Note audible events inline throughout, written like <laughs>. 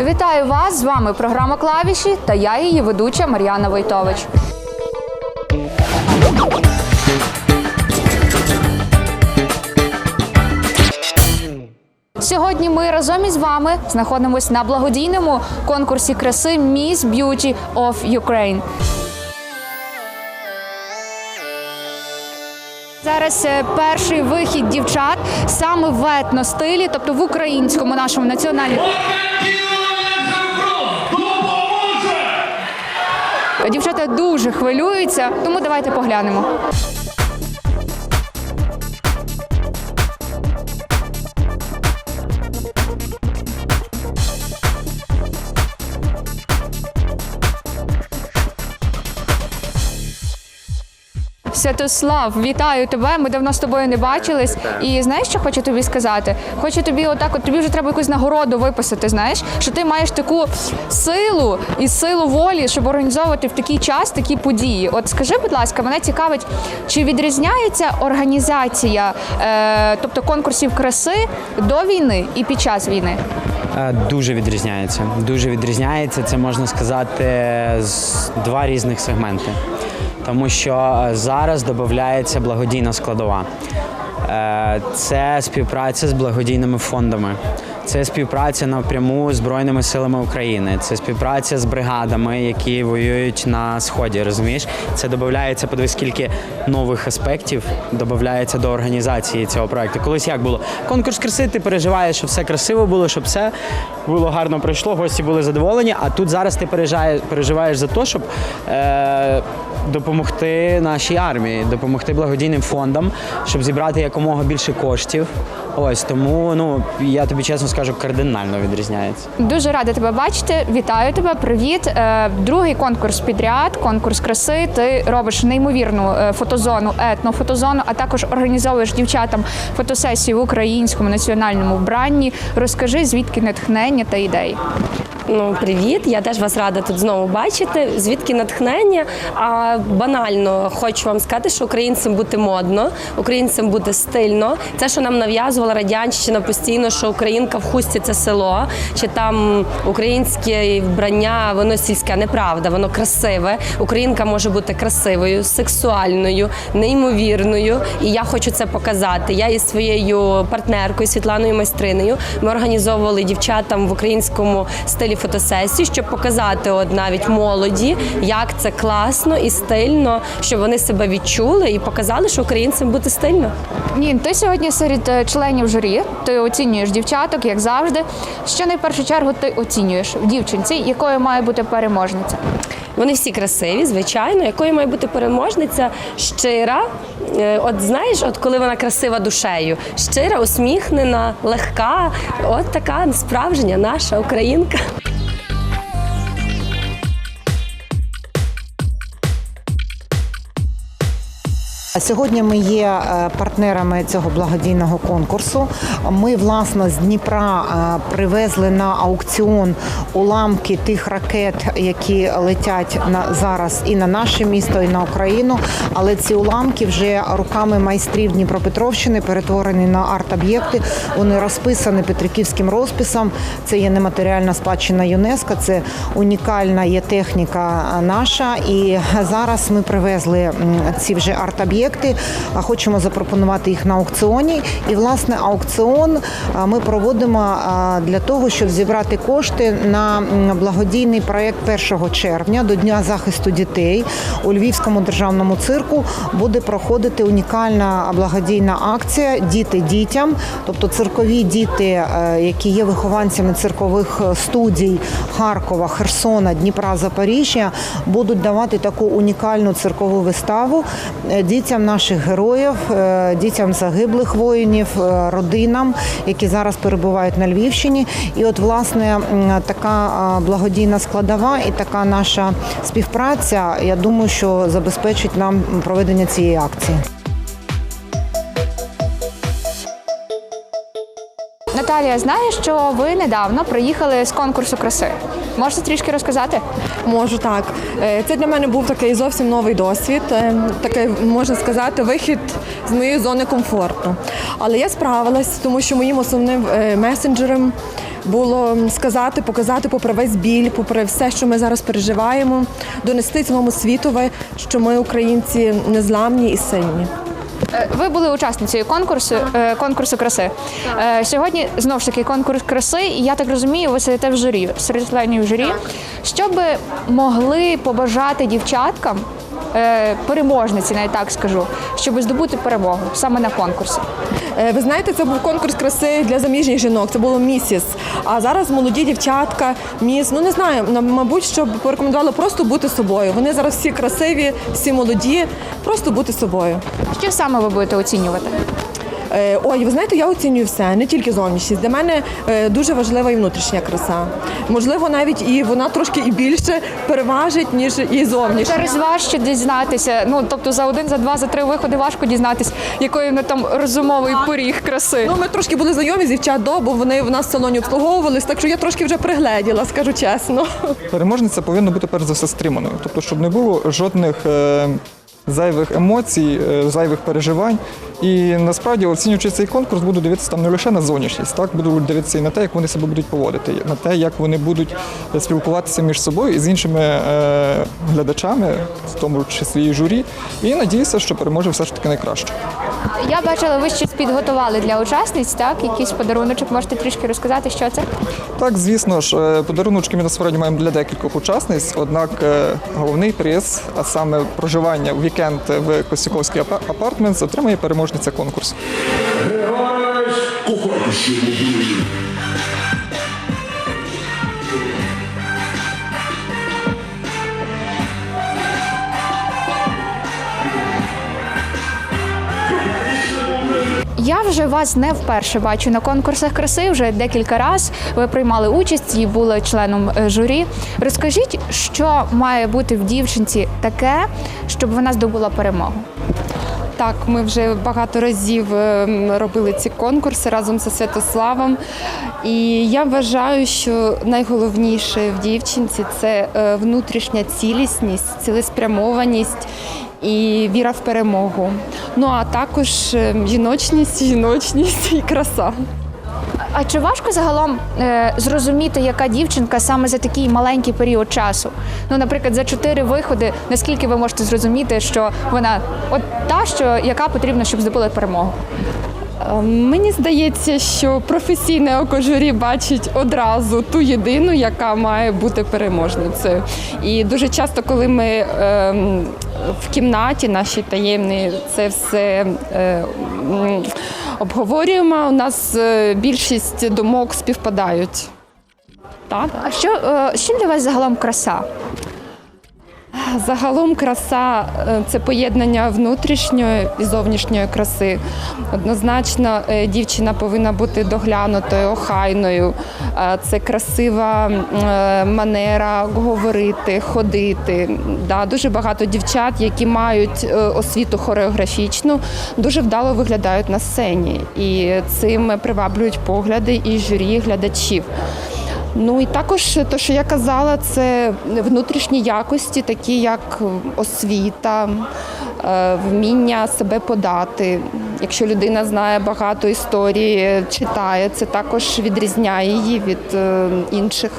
Вітаю вас! З вами програма Клавіші та я її ведуча Мар'яна Войтович. Сьогодні ми разом із вами знаходимося на благодійному конкурсі краси Miss Beauty of Ukraine. Зараз е, перший вихід дівчат саме в етностилі, тобто в українському нашому національному. Дівчата дуже хвилюються, тому давайте поглянемо. Святослав, вітаю тебе. Ми давно з тобою не бачились. І знаєш, що хочу тобі сказати? Хочу тобі, отак, от тобі вже треба якусь нагороду виписати. Знаєш, що ти маєш таку силу і силу волі, щоб організовувати в такий час такі події. От скажи, будь ласка, мене цікавить, чи відрізняється організація, е, тобто конкурсів краси до війни і під час війни? Е, Дуже відрізняється. Дуже відрізняється. Це можна сказати з два різних сегменти. Тому що е, зараз додається благодійна складова. Е, Це співпраця з благодійними фондами. Це співпраця напряму з Збройними силами України. Це співпраця з бригадами, які воюють на сході. Розумієш, це додається, подивись, скільки нових аспектів додається до організації цього проекту. Колись як було конкурс краси, ти переживаєш, щоб все красиво було, щоб все було гарно пройшло, гості були задоволені. А тут зараз ти переживаєш, за те, щоб е, допомогти нашій армії, допомогти благодійним фондам, щоб зібрати якомога більше коштів. Ось тому ну я тобі чесно скажу, кардинально відрізняється. Дуже рада тебе бачити. Вітаю тебе. Привіт. Е, Другий конкурс підряд, конкурс краси. Ти робиш неймовірну е, фотозону, етнофотозону, а також організовуєш дівчатам фотосесію в українському національному вбранні. Розкажи, звідки натхнення та ідеї. Ну, привіт, я теж вас рада тут знову бачити. Звідки натхнення? А банально хочу вам сказати, що українцям бути модно, українцям бути стильно. Це, що нам нав'язувала радянщина постійно, що українка в хусті це село, чи там українське вбрання, воно сільське, неправда, воно красиве. Українка може бути красивою, сексуальною, неймовірною. І я хочу це показати. Я із своєю партнеркою Світланою Майстринею ми організовували дівчатам в українському стилі фотосесію, щоб показати от навіть молоді, як це класно і стильно, щоб вони себе відчули і показали, що українцям бути стильно. Нін, ти сьогодні серед е, членів журі. Ти оцінюєш дівчаток, як завжди. Що на першу чергу ти оцінюєш в дівчинці, якою має бути переможниця? Вони всі красиві, звичайно. Якою має бути переможниця щира. Е, От знаєш, от коли вона красива душею, щира, усміхнена, легка, от така справжня наша українка. Сьогодні ми є е, партнерами цього благодійного конкурсу. Ми власне з Дніпра е, привезли на аукціон уламки тих ракет, які летять на зараз і на наше місто, і на Україну. Але ці уламки вже руками майстрів Дніпропетровщини перетворені на арт-об'єкти. Вони розписані петриківським розписом. Це є нематеріальна спадщина ЮНЕСКО, це унікальна є техніка наша. І зараз ми привезли ці вже арт-об'єкти. А Хочемо запропонувати їх на аукціоні. І власне аукціон ми проводимо для того, щоб зібрати кошти на благодійний проект 1 червня до Дня захисту дітей у Львівському державному цирку. Буде проходити унікальна благодійна акція Діти дітям, тобто циркові діти, е, які є вихованцями циркових е, студій Харкова, Херсона, Дніпра, Запоріжжя, будуть давати таку унікальну циркову виставу. Е, дітям наших героїв, е, дітям загиблих воїнів, е, родинам, які зараз перебувають на Львівщині. І от власне така благодійна складова і така наша співпраця, я думаю, що забезпечить нам проведення цієї акції. Наталія, знаю, що ви недавно приїхали з конкурсу краси. Можете трішки розказати? Можу так. Е, Це для мене був такий зовсім новий досвід, е, такий можна сказати, вихід з моєї зони комфорту. Але я справилась, тому що моїм основним е, месенджером було сказати, показати, попри весь біль, попри все, що ми зараз переживаємо, донести цілому світові, що ми, українці, незламні і сильні. Е, Ви були учасницею конкурсу е, конкурсу краси. Е, Сьогодні знов ж таки конкурс краси, і я так розумію, ви сидите в журі, серед членів журі. Що би могли побажати дівчаткам, переможниці, навіть так скажу, щоб здобути перемогу саме на конкурсі? Е, Ви знаєте, це був конкурс краси для заміжніх жінок. Це було місіс. А зараз молоді дівчатка, міс. Ну не знаю, мабуть, щоб порекомендувала просто бути собою. Вони зараз всі красиві, всі молоді, просто бути собою. Що саме ви будете оцінювати? Е, Ой, ви знаєте, я оцінюю все, не тільки зовнішність. Для мене е, дуже важлива і внутрішня краса. Можливо, навіть і вона трошки і більше переважить, ніж і зовнішня. Через важче дізнатися. Ну тобто за один, за два, за три виходи важко дізнатися, який вони там розумовий поріг краси. Ну, ми трошки були знайомі з дівчат до, бо вони в нас в салоні обслуговувались, так що я трошки вже пригледіла, скажу чесно. Переможниця повинна бути перш за все стриманою, тобто, щоб не було жодних е, зайвих емоцій, е, зайвих переживань. І насправді, оцінюючи цей конкурс, буду дивитися там не лише на зовнішність, так буду дивитися і на те, як вони себе будуть поводити, на те, як вони будуть спілкуватися між собою і з іншими е, глядачами, в тому числі і журі. І надіюся, що переможе все ж таки найкраще. Я бачила, ви щось підготували для учасниць, так? Якийсь подаруночок, можете трішки розказати, що це? Так, звісно ж, е, подаруночки ми насправді маємо для декількох учасниць. Однак е, головний приз, а саме проживання в вікенд в Костюковський апа- апартментс, отримає переможниця конкурсу. Грайсь, Я вже вас не вперше бачу на конкурсах краси. Вже декілька разів ви приймали участь і були членом е, журі. Розкажіть, що має бути в дівчинці таке, щоб вона здобула перемогу? Так, ми вже багато разів ем, робили ці конкурси разом зі Святославом. І я вважаю, що найголовніше в дівчинці це е, внутрішня цілісність, цілеспрямованість і віра в перемогу. Ну а також ем, жіночність, жіночність і краса. А чи важко загалом е, зрозуміти, яка дівчинка саме за такий маленький період часу? Ну, наприклад, за чотири виходи, наскільки ви можете зрозуміти, що вона от та, що яка потрібна, щоб здобула перемогу? Е, Мені здається, що професійне око журі бачить одразу ту єдину, яка має бути переможницею. І дуже часто, коли ми ем, в кімнаті нашій таємній це все е, обговорюємо, у нас е, більшість думок співпадають. Так. А що, е, що для вас загалом краса? Загалом краса е, це поєднання внутрішньої і зовнішньої краси. Однозначно, е, дівчина повинна бути доглянутою, охайною. Е, Це красива манера говорити, ходити. Дуже багато дівчат, які мають освіту хореографічну, дуже вдало виглядають на сцені. І цим приваблюють погляди і журі глядачів. Ну і також те, що я казала, це внутрішні якості, такі як освіта, е, вміння себе подати. Якщо людина знає багато історії, читає, це також відрізняє її від е, інших.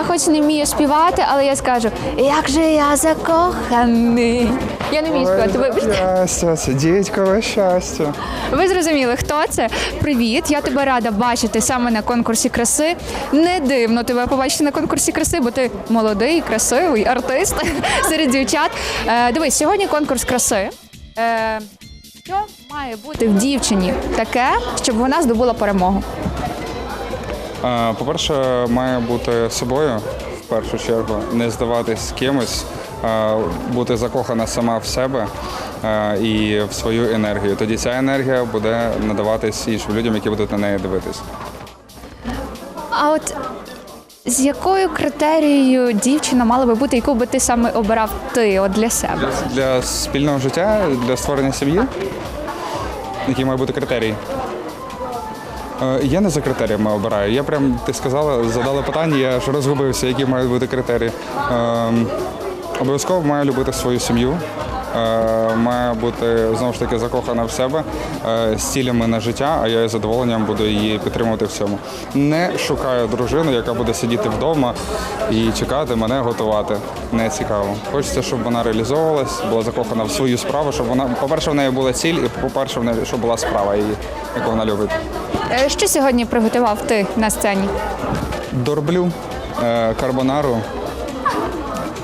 Я хоч не вмію співати, але я скажу, як же я закоханий. Я не вмію співати. Вибачте. Щастя, це дідькове щастя. Ви зрозуміли, хто це? Привіт, я тебе рада бачити саме на конкурсі краси. Не дивно тебе побачити на конкурсі краси, бо ти молодий, красивий артист <laughs> серед дівчат. Е, дивись, сьогодні конкурс краси. Е, що має бути в дівчині таке, щоб вона здобула перемогу? По-перше, має бути собою в першу чергу, не здаватись кимось, бути закохана сама в себе і в свою енергію. Тоді ця енергія буде надаватись іншим людям, які будуть на неї дивитись. А от з якою критерією дівчина мала би бути, яку би ти саме обирав ти от для себе? Для, для спільного життя, для створення сім'ї, які має бути критерії. Е, Я не за критеріями обираю. Я прям ти сказала, задала питання, я аж розгубився, які мають бути критерії. Ем, обов'язково маю любити свою сім'ю, е, має бути знову ж таки закохана в себе е, з цілями на життя, а я із задоволенням буду її підтримувати в цьому. Не шукаю дружину, яка буде сидіти вдома і чекати мене готувати. Не цікаво. Хочеться, щоб вона реалізовувалась, була закохана в свою справу, щоб вона, по-перше, в неї була ціль, і по-перше, в неї щоб була справа її, яку вона любить. Е, Що сьогодні приготував ти на сцені? Дорблю, е, карбонару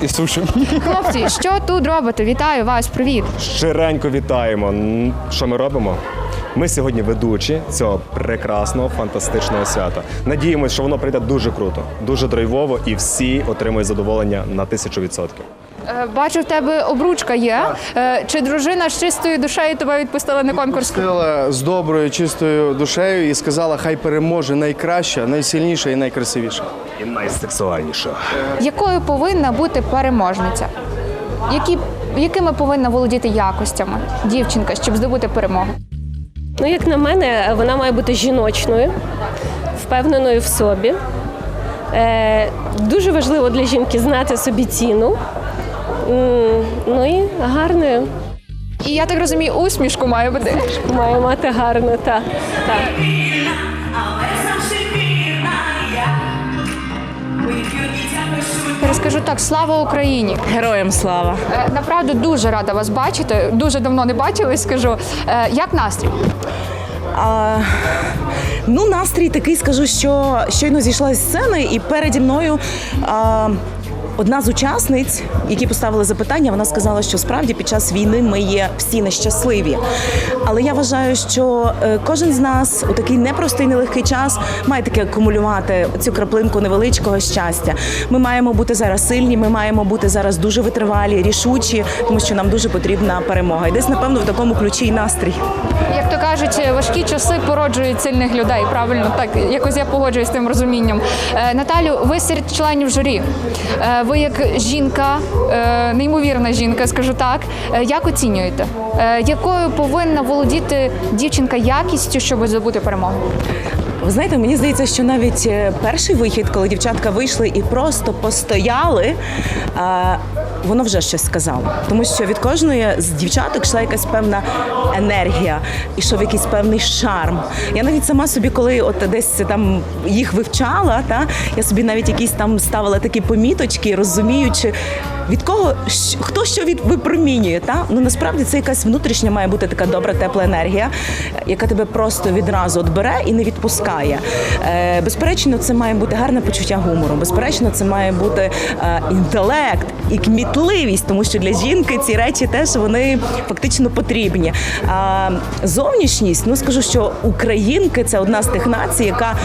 і суші. Хлопці, що тут робите? Вітаю вас, привіт. Щиренько вітаємо. Що ми робимо? Ми сьогодні ведучі цього прекрасного, фантастичного свята. Надіємося, що воно прийде дуже круто, дуже драйвово, і всі отримують задоволення на тисячу відсотків. Е, Бачу, в тебе обручка є. Е, Чи дружина з чистою душею тебе відпустила на конкурс? Пустила з доброю, чистою душею і сказала, хай переможе найкраща, найсильніша і найкрасивіша. І найсексуальніше. Якою повинна бути переможниця? Які, якими повинна володіти якостями дівчинка, щоб здобути перемогу? Ну, як на мене, вона має бути жіночною, впевненою в собі. Е, дуже важливо для жінки знати собі ціну. Ну і гарною. І я так розумію, усмішку має бути. Має мати гарну, так. так. Я розкажу так: слава Україні! Героям слава! Е, Направду дуже рада вас бачити. Дуже давно не бачились, скажу. Е, Як настрій? А, ну, настрій такий, скажу, що щойно зійшла з сцени, і переді мною. А, Одна з учасниць, які поставили запитання, вона сказала, що справді під час війни ми є всі нещасливі. Але я вважаю, що е, кожен з нас у такий непростий, нелегкий час має таки акумулювати цю краплинку невеличкого щастя. Ми маємо бути зараз сильні, ми маємо бути зараз дуже витривалі, рішучі, тому що нам дуже потрібна перемога. І десь, напевно, в такому ключі і настрій. Як то кажуть, важкі часи породжують сильних людей. Правильно, так якось я погоджуюсь з тим розумінням. Е, Наталю, ви серед членів журі. Ви як жінка, е, неймовірна жінка, скажу так. Е, Як оцінюєте? Е, Якою повинна володіти дівчинка якістю, щоб здобути перемогу? Ви знаєте, мені здається, що навіть перший вихід, коли дівчатка вийшли і просто постояли, воно вже щось сказало. Тому що від кожної з дівчаток йшла якась певна енергія, ішов якийсь певний шарм. Я навіть сама собі, коли от десь там їх вивчала, та я собі навіть якісь там ставила такі поміточки, розуміючи. Від кого хто що від випромінює, та ну насправді це якась внутрішня має бути така добра тепла енергія, яка тебе просто відразу от і не відпускає. Е, безперечно, це має бути гарне почуття гумору. Безперечно, це має бути е, інтелект і кмітливість, тому що для жінки ці речі теж вони фактично потрібні. А зовнішність, ну скажу, що українки це одна з тих націй, яка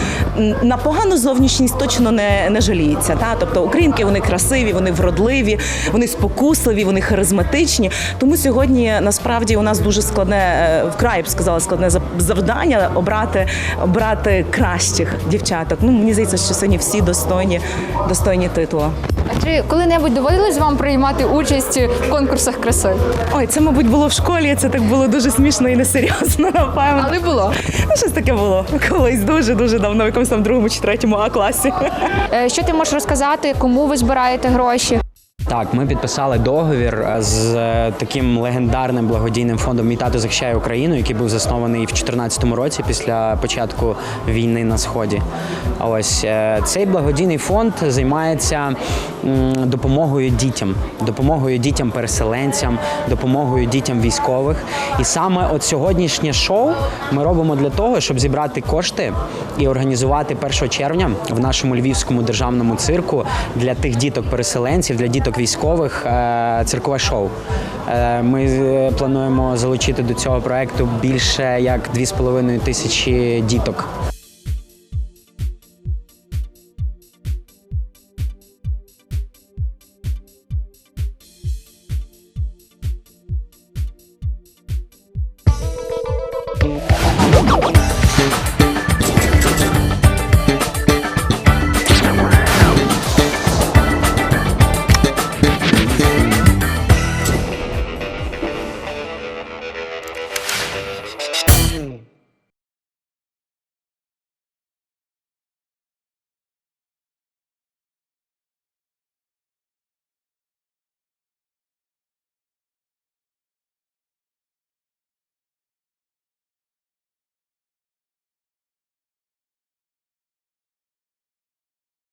на погану зовнішність точно не, не жаліється. Та тобто українки вони красиві, вони вродливі, вони спокусливі, вони харизматичні. Тому сьогодні насправді у нас дуже складне е, вкрай б сказала складне зав- завдання обрати обрати кращих дівчаток. Ну мені здається, що сьогодні всі достойні достойні титула. А чи коли-небудь доводилось вам приймати участь в конкурсах краси? Ой, це мабуть було в школі. Це так було дуже смішно і несерйозно. Напевно, Але було. ну щось таке було колись дуже дуже давно, в якомусь там другому чи третьому а класі. Е, Що ти можеш розказати, кому ви збираєте гроші? Так, ми підписали договір е, з е, таким легендарним благодійним фондом Мій тато захищає Україну, який був заснований в 2014 році після початку війни на сході. Ось е, цей благодійний фонд займається допомогою дітям, допомогою дітям-переселенцям, допомогою дітям військових. І саме от сьогоднішнє шоу ми робимо для того, щоб зібрати кошти і організувати 1 червня в нашому львівському державному цирку для тих діток-переселенців, для діток військових е, циркове шоу. Е, Ми е, плануємо залучити до цього проекту більше як 2,5 тисячі діток.